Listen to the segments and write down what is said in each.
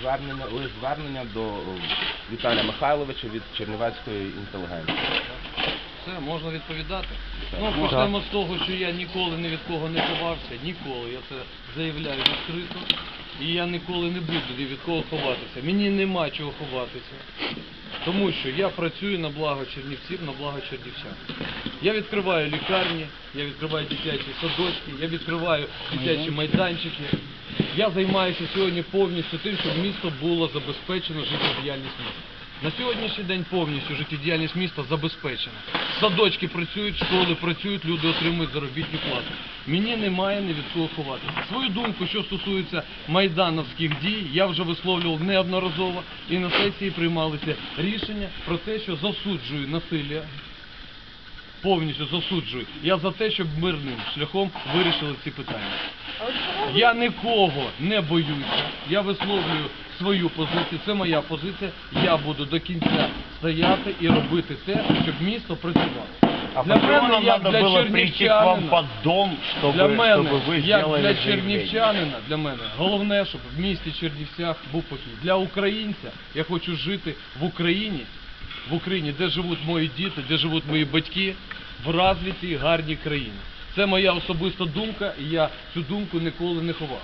звернення, лист звернення до е, Віталія Михайловича від Чернівецької інтелігенції. Все, можна відповідати. Так. Ну, Ну, почнемо з того, що я ніколи ні від кого не ховався, ніколи. Я це заявляю відкрито. І я ніколи не буду ні від кого ховатися. Мені нема чого ховатися. Тому що я працюю на благо чернівців, на благо чернівчан. Я відкриваю лікарні, я відкриваю дитячі садочки, я відкриваю дитячі майданчики. Я займаюся сьогодні повністю тим, щоб місто було забезпечено життєдіяльність міста. На сьогоднішній день повністю життєдіяльність міста забезпечена. Садочки працюють, школи працюють, люди отримують заробітну плату. Мені немає ні від кого ховатися. Свою думку, що стосується майдановських дій, я вже висловлював неодноразово і на сесії приймалися рішення про те, що засуджую насилля. Повністю засуджую. Я за те, щоб мирним шляхом вирішили ці питання. Я нікого не боюся. Я висловлюю свою позицію. Це моя позиція. Я буду до кінця стояти і робити те, щоб місто працювало. А Для почему мене, нам як надо для было прийти к вам чернівчанина, под дом, чтобы, для мене, чтобы вы як сделали для заявление? чернівчанина, для мене головне, щоб в місті Чернівцях був покій. Для українця я хочу жити в Україні, в Україні, де живуть мої діти, де живуть мої батьки, в розвитій гарній країні. Це моя особиста думка, і я цю думку ніколи не ховав.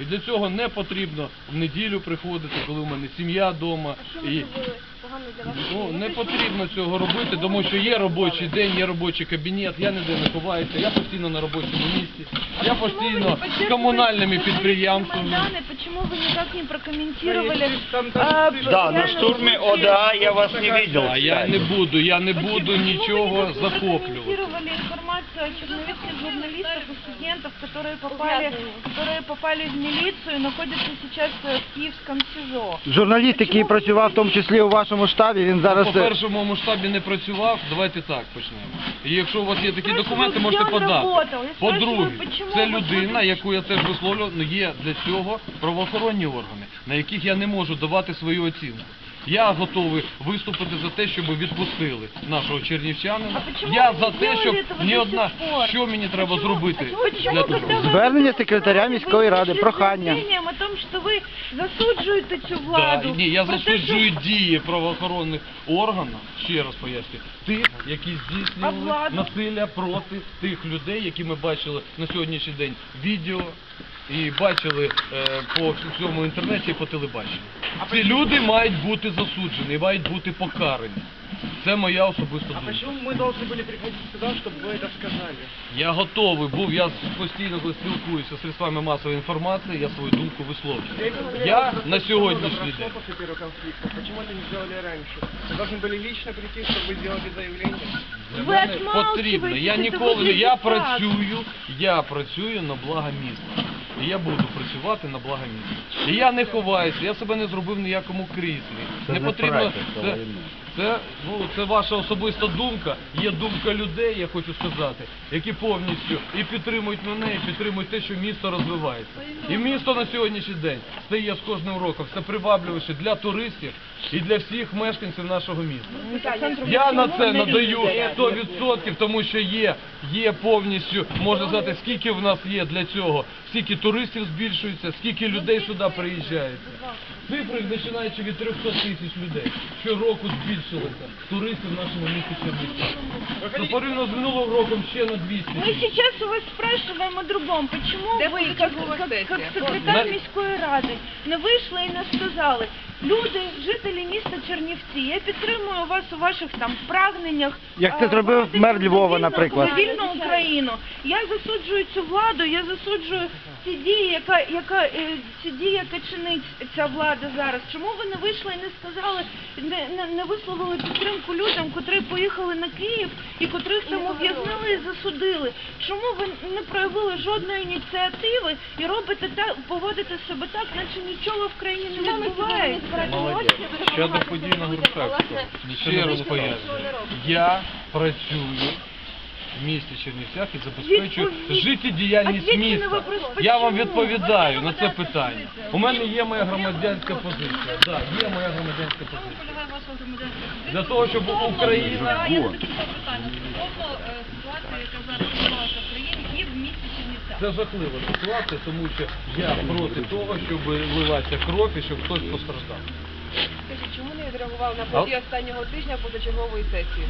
І для цього не потрібно в неділю приходити, коли у мене сім'я вдома. Що ви І зробили погано для вас? Ну, Ви не прийшли- потрібно цього робити, тому що є робочий день, є робочий кабінет, я ніде не ховаюся, я постійно на робочому місці, я Почему вы постійно не з поддерживаете комунальними журналистские підприємствами. Майданы? Почему вы никак не прокомментировали? а, Да, на реально штурме случай? ОДА я вас не видел, А я кстати. не буду, я не Почему- буду почему вы нічого никак не захоплювати. прокомментировали информацию о черновицких журналистах и студентов, которые попали, которые попали в милицию и находятся сейчас э, в Киевском СИЗО? Журналіст, який Чому ви працював в не тому числі у вашому штабі, він зараз... По першому моєму штабі не працював, давайте так почнемо. І якщо у вас є такі Спрашиваю, документи, де можете він подати. работав? Я спрашиваю, По-друге, почему це ви людина, ходите- яку я теж висловлював, ну, є для цього правоохоронні органи, на яких я не можу давати свою оцінку. Я готовий виступити за те, щоб відпустили нашого чернівчанина. А почему Я ви за не те, зробили щоб этого ні до одна, сих пор? що мені треба Почему- зробити почему, для когда того. вы Звернення об этом секретаря говорите, міської ви ради, прийшли з прохання. заявленням о том, що ви засуджуєте цю владу. Да, ні, я Про те, засуджую що- дії правоохоронних органів, ще раз поясню, тих, які А здійснювали владу? насилля проти тих людей, які ми бачили на сьогоднішній день відео і бачили е, по всьому інтернеті і по телебаченню. Ці люди мають бути засуджені, мають бути покарані. Це моя особиста А думка. почему мы должны были приходить сюда, чтобы вы это сказали? Я готовий був, я постійно коли спілкуюся з средствами масової інформації, я свою думку висловлюю. Я на сьогоднішній день. после первого конфликта. Почему это не сделали раньше? Вы должны были лично прийти, чтобы вы сделали заявление. Для Ви мене отмалчуєтесь, потрібно. Я це ніколи не виглядить я так. працюю, я працюю на благо міста. І я буду працювати на благо міста. І я не ховаюся, я себе не зробив ніякому кріслі. Це не потрібно. це Це, ну, це ваша особиста думка. Є думка людей, я хочу сказати, які повністю і підтримують мене, і підтримують те, що місто розвивається. І місто на сьогоднішній день стає з кожним роком все привабливіше для туристів і для всіх мешканців нашого міста. Я на це надаю 100%, тому що є, є повністю, можна сказати, скільки в нас є для цього, скільки туристів збільшується, скільки людей сюди приїжджається. Цифри, починаючи від 300 тисяч людей, щороку збільшилися туристів в нашому місті Чернівці. Ну, порівняно з минулим роком ще на 200 Мы сейчас у вас спрашиваем о другом. Почему вы, как, как, как секретар На- міської ради, не вийшли і не сказали, люди, жителі міста Чернівці, я підтримую вас у ваших там прагненнях. Як це а, зробив мер Львова, вільну- наприклад. Вільну Україну. Я засуджую цю владу, я засуджую ці дії, яка, яка, е, ці дії, яка чинить ця влада зараз. Чому ви не вийшли і не сказали, не, не, не висловили підтримку людям, котрі поїхали на Київ і котрих там ув'язнили і засудили? Чому ви не проявили жодної ініціативи і робите так, поводите себе так, наче нічого в країні не відбувається? Щодо подій на Грушевського, ще раз пояснюю. Я працюю в місті Чернівцях і Відповідь- життєдіяльність міста. Я вам відповідаю на це питання. У мене є моя громадянська позиція. Да, є моя громадянська позиція. Для того, щоб Україна е, це жахлива ситуація, тому що я проти того, щоб лилася кров і щоб хтось постраждав. Скажіть, чому не відреагував на події останнього тижня позачергової сесії?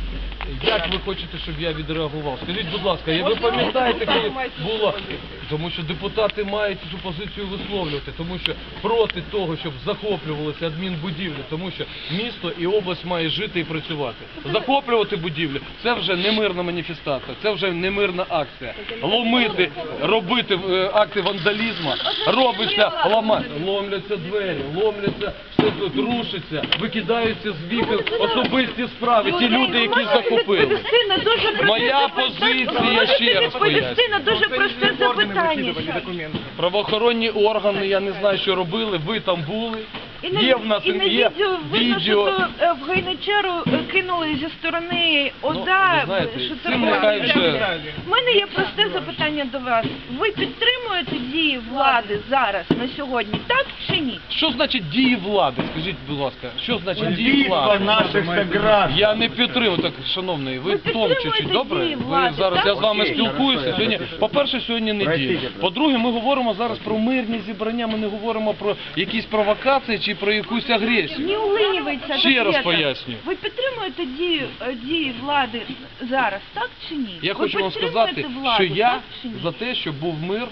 Як ви хочете, щоб я відреагував? Скажіть, будь ласка, я ви Можливо, пам'ятаєте, депутати коли мають цю було позицію. тому, що депутати мають цю позицію висловлювати, тому що проти того, щоб захоплювалися адмінбудівлі, тому що місто і область має жити і працювати. Захоплювати будівлі це вже не мирна маніфестація, це вже не мирна акція. Ломити, робити е, акти вандалізму, робиться ламати, ломляться двері, ломляться, тут рушиться, викидаються з вікон особисті справи. Ті люди, які Можете захопили. відповісти на дуже просте Моя запитання? позиція, Можете ще раз відповісти на дуже Просто просте органы запитання. выкидывали документы. Правоохоронні органи, я не знаю, що робили, ви там були. І на, Є в нас і на є відео видно, відео. що то, е, в Гайначару е, кинули зі сторони ОДА, Ну, ви знаєте, що це нехай вже- У мене є просте запитання до вас. Ви підтримуєте дії влади зараз, на сьогодні, так чи ні? Що значить дії влади? Скажіть, будь ласка, що значить дії Убийство влади? наших сограждан. Я не підтримую, так, шановний, ви Ви підтримуєте чуть-чуть, добре? дії Ви влади, зараз, так? я з вами Окей, спілкуюся. хорошо, Сьогодні, по-перше, сьогодні неділя. Простите, По-друге, ми говоримо зараз про мирні зібрання, ми не говоримо про якісь провокації чи про якусь агресію. Не улинюється Ще раз поясню. Ви підтримуєте дії, е, дії влади зараз, так чи ні? Я Ви хочу вам підтримуєте сказати, владу, що я так чи ні? за те, щоб був мир.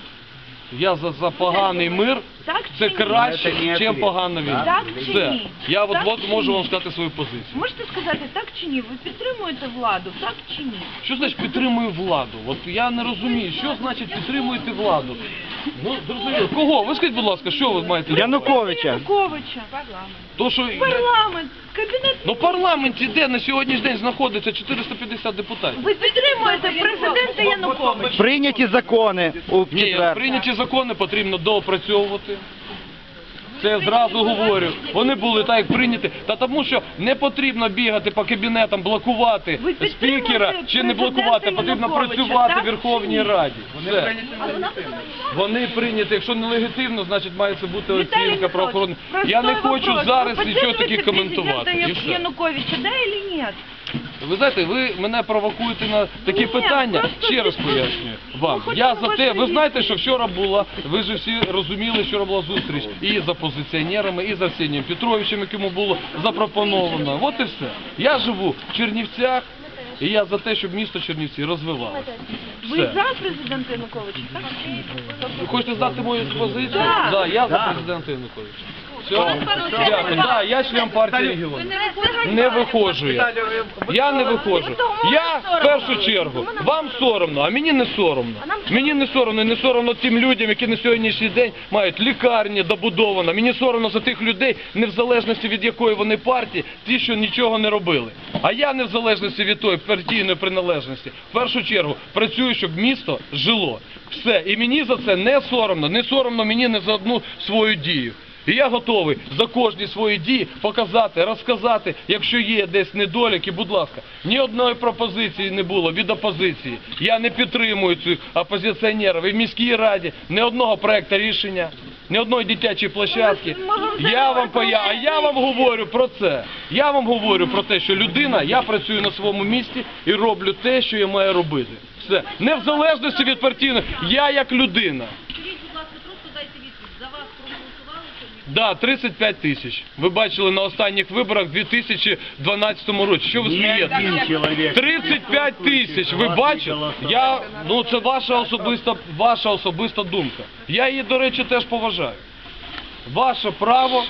Я за, за поганий мир. Так Це чи ні? краще, Це не ніж ответ. погана війна. Так чи Все. ні? Я от, Так от чи можу ні? вам сказати свою позицію. Можете сказати так чи ні? Ви підтримуєте владу, так чи ні? Що значить підтримую владу? От я не розумію, що значить підтримуєте владу? Ну, зрозуміло. Кого? Ви скажіть, будь ласка, що ви маєте? на увазі? Януковича. Януковича. То, що... Парламент, кабінет. Ну, в парламенті де на сьогоднішній день знаходиться 450 депутатів? Ви підтримуєте президента Януковича. Прийняті закони у Ні, четвер. прийняті закони потрібно доопрацьовувати. Це я зразу говорю. Вони були так, як прийняті. Та тому, що не потрібно бігати по кабінетам, блокувати Ви спікера чи не блокувати, потрібно Януковича, працювати так в Верховній? Раді. Все. Вони прийняті, якщо не легітимно, значить має це бути Віталій оцінка Михайлович, правоохоронних. Я не хочу вопрос. зараз нічого таки підтримуєте коментувати. президента І все. Януковича, да или нет? Ви знаєте, ви мене провокуєте на такі Ні, питання. просто Ще раз пояснюю вам. хочемо Я за те, ви знаєте, що вчора була, ви ж всі розуміли, вчора була зустріч і з опозиціонерами, і з Арсенієм Петровичем, якому було запропоновано. От і все. Я живу в Чернівцях, і я за те, щоб місто Чернівці розвивалося. Ви Все. за президента Януковича, так? Ви хочете знати мою позицію? Да. Да, я за президента Януковича. Все? Дякую. Да, я член партії регіону. Не виходжу я. Я не виходжу. Я в першу чергу. Вам соромно, а мені не соромно. Мені не соромно, і не соромно тим людям, які на сьогоднішній день мають лікарні добудовано. Мені соромно за тих людей, не в залежності від якої вони партії, ті, що нічого не робили. А я не в залежності від тої партійної приналежності. В першу чергу працюю, щоб місто жило. Все. І мені за це не соромно. Не соромно мені не за одну свою дію. І я готовий за кожні свої дії показати, розказати, якщо є десь недоліки, будь ласка, ні одної пропозиції не було від опозиції. Я не підтримую цих опозиціонерів. І в міській раді ні одного проекту рішення, ні одної дитячої площадки. Я вам поя... а я вам говорю про це. Я вам говорю про те, що людина, я працюю на своєму місці і роблю те, що я маю робити. Все. Не в залежності від партійної. Я як людина. Скажіть, будь ласка, просто дайте відповідь. За вас проголосували чи ні? Да, 35 тисяч. Ви бачили на останніх виборах в 2012 році. Що ви смієте? один человек. 35 тисяч. Ви бачили? Я ну це ваша особиста ваша особиста думка. Я її, до речі, теж поважаю. Ваше право,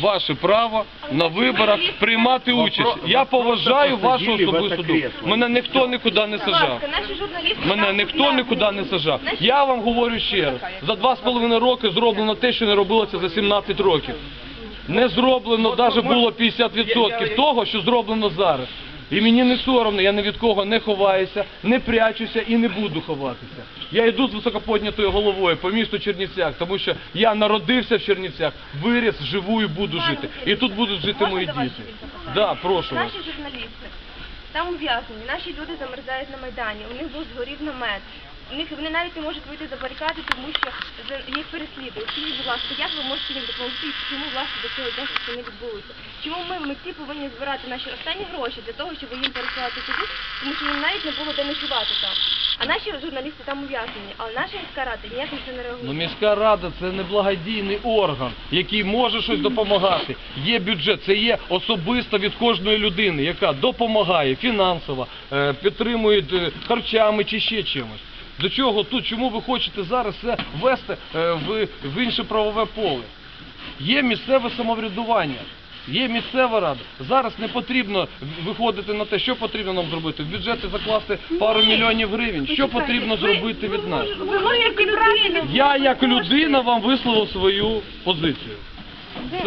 ваше право на виборах приймати участь. Я поважаю вашу особисту думку. Мене ніхто нікуди не сажав. наші журналісти... Мене ніхто нікуди не сажав. Я вам говорю ще раз, за два з половиною роки зроблено те, що не робилося за 17 років. Не зроблено, навіть було 50% того, що зроблено зараз. І мені не соромно, я ні від кого не ховаюся, не прячуся і не буду ховатися. Я йду з високоподнятою головою по місту Чернівцях, тому що я народився в Чернівцях, виріс, живу і буду жити. І тут будуть жити мої діти. Да, прошу вас. Наші журналісти Там ув'язнені, наші люди замерзають на Майдані, у них був згорів намет. Них вони навіть не можуть вийти за барикади, тому що їх переслідують. Скажіть, будь ласка, як ви можете їм допомогти? Чому власне до цього часу це не відбулося? Чому ми, митці, повинні збирати наші останні гроші для того, щоб їм пересилати туди, тому що їм навіть не було де ночувати там. А наші журналісти там ув'язнені, але наша міська рада ніяк на це не реагує. Ну, міська рада це не благодійний орган, який може щось допомагати. Є бюджет, це є особисто від кожної людини, яка допомагає фінансово, е, підтримує е, харчами чи ще чимось. До чого тут? Чому ви хочете зараз це ввести е, в, в інше правове поле? Є місцеве самоврядування. Є місцева рада. Зараз не потрібно виходити на те, що потрібно нам зробити. В бюджеті закласти пару мільйонів гривень. Що потрібно зробити від нас? Я як людина вам висловив свою позицію. Це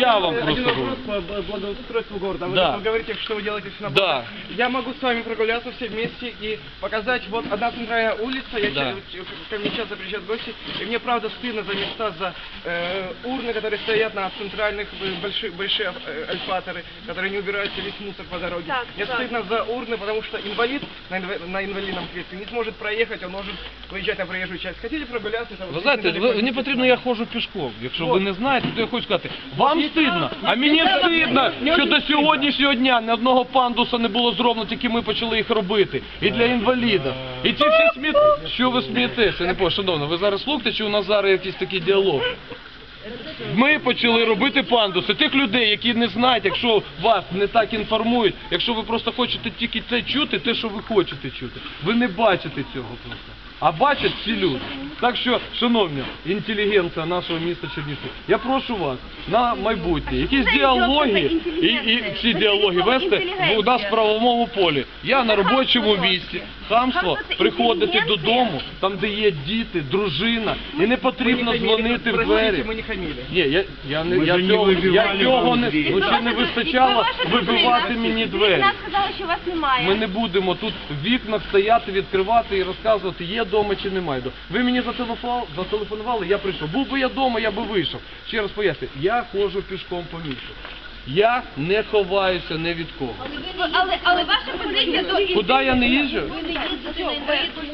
я вам Один просто вопрос говорю. по б- благоустройству города. Вы, Да. вы говорите, что вы делаете все на Да. благо. Я могу с вами прогуляться все вместе и показать, вот одна центральная улица, я Да. ча- ко мне часто приезжают гости, и мне правда стыдно за места, за э, урны, которые стоят на центральных э, больших, большие э, альфаторы, которые не убираются весь мусор по дороге. Так, мне так. стыдно за урны, потому что инвалид на, инва- на инвалидном кресле не сможет проехать, он может выезжать на проезжую часть. Хотите прогуляться? Там, Ви здесь знаєте, недалеко ви, мені от потрібно, я ходжу пішком. Якщо ви Вот. не знаєте, то я хочу сказати, вам стидно, а мені стидно, що до сьогоднішнього дня ні одного пандуса не було зроблено, тільки ми почали їх робити. І для інвалідів. І ці всі сміт... Що ви смієтеся? Не по, шановно, ви зараз слухайте, чи у нас зараз якийсь такий діалог? Ми почали робити пандуси. Тих людей, які не знають, якщо вас не так інформують, якщо ви просто хочете тільки це чути, те, що ви хочете чути, ви не бачите цього просто. А бачать всі люди. Так що, шановні, інтелігенція нашого міста Чернівці, я прошу вас на майбутнє, якісь діалоги і, і всі діалоги вести у нас в правовому полі. Я на робочому місці, хамство приходити додому, там де є діти, дружина, і не потрібно дзвонити в двері. Не. Ні, я, я не я цього, я цього не ну, ще не вистачало вибивати мені двері. Нас сказали, що вас немає. Ми не будемо тут в вікнах стояти, відкривати і розказувати, є вдома чи немає вдома. Ви мені зателефонували, зателефонували, я прийшов. Був би я вдома, я би вийшов. Ще раз поясню, я ходжу пішком по місту. Я не ховаюся ні від кого. Але, але ваша позиція до Куди я не їжджу?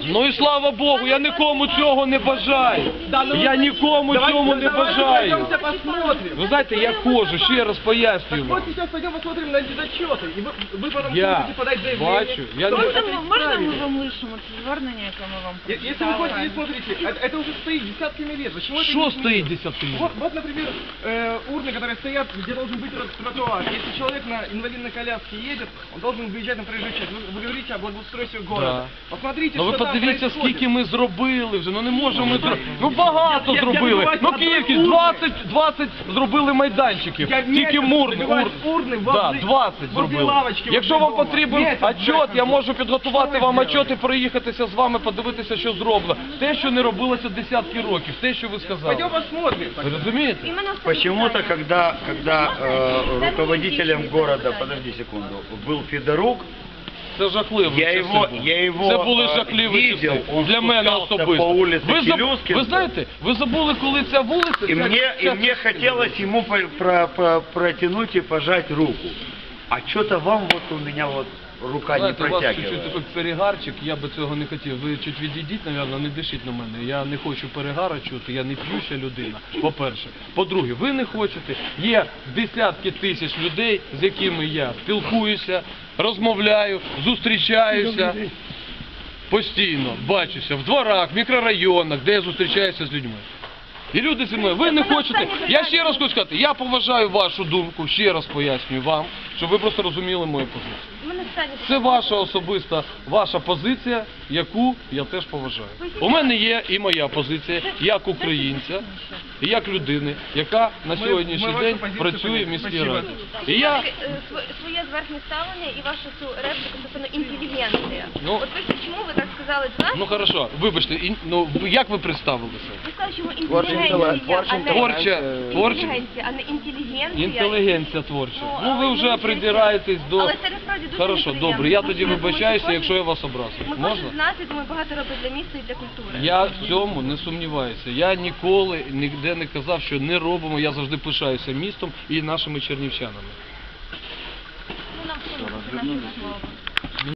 Ну і слава Богу, я нікому цього не бажаю. Я нікому цьому не бажаю. Пойдемте посмотрим. Ви знаєте, я ходжу, ще раз пояснюю Вот вам. сейчас пойдем посмотрим на эти зачеты. И вы, вы потом Я сможете подать заявление. бачу, я что не- это Можна, можна ми исправили. вам лишимо це звернення, яке ми вам Е- Если вы хотите, смотрите, это, это уже стоит десятками лет. Почему это Що не стоїть изменилось? десятки Вот, минут? вот, например, э, урны, которые стоят, где должен быть трот- тротуар. Если человек на инвалидной коляске едет, он должен выезжать на проезжую часть. Вы, вы говорите о благоустройстве города. Да. Посмотрите, Ну ви что там подивіться, происходит. скільки ми зробили вже. Ну не можемо ми зробити. Ну багато Я- я зробили. добиваюсь Ну одної кількість урни. 20, 20 зробили майданчиків. Я Тільки месяц мур, добиваюсь ур. урни Да, возле- 20 возле зробили. лавочки Якщо возле вам дома. потрібен Месяц отчет, я бляха, можу підготувати Що ви вам зробили? отчет і проїхатися з вами, подивитися, що зроблено. Те, що не робилося десятки років, те, що ви сказали. Пойдем посмотрим. Ви розумієте? Іменно в цьому Почему-то, питанні. когда, когда э, руководителем города, подожди секунду, был Федорук, Це жахливо. Я часи його- були. я його, Це були е, жахливі видел, часи. он Для мене спускався особисто. по вулиці ви, заб- Челюскінського. ви знаєте, ви забули, коли ця вулиця... и ця- мне, и ця- мне хотелось ему по- про- про- протянуть и пожать руку. А что-то вам вот у меня вот рука Знаєте, не у вас чуть-чуть такий перегарчик, я би цього не хотів. Ви чуть відійдіть, напевно, не дишіть на мене. Я не хочу перегара чути, я не п'юща людина, по-перше. По-друге, ви не хочете. Є десятки тисяч людей, з якими я спілкуюся, розмовляю, зустрічаюся. Постійно бачуся в дворах, в мікрорайонах, де я зустрічаюся з людьми. І люди зі мною, ви не хочете. Я ще раз хочу сказати, я поважаю вашу думку, ще раз пояснюю вам, щоб ви просто розуміли мою позицію. Це ваша особиста ваша позиція, яку я теж поважаю. У мене є і моя позиція як українця, і як людини, яка на сьогоднішній день працює в міській раді. І я Е, своє зверхнє ставлення і вашу цю репліку стосовно інтелігенція. Ну. От ви чому ви так сказали нас? ну хорошо, вибачте, ну ви- як ви представилися? Ви сказали, що ми інтелігенція, а не Творча, творча інтелігенція, а не інтелігенція. інтелігенція творча. Ну, Ну ви вже придираєтесь до Але це насправді дуже хорошо, неприємно, добре. Я тоді вибачаюся, що якщо я вас образив. Ми Можна? кожен з нас, я думаю, багато робить для міста і для культури. Я в цьому не сумніваюся. Я ніколи ніде не казав, що не робимо. Я завжди пишаюся містом і нашими чернівчанами. Ну, нам нашого слова.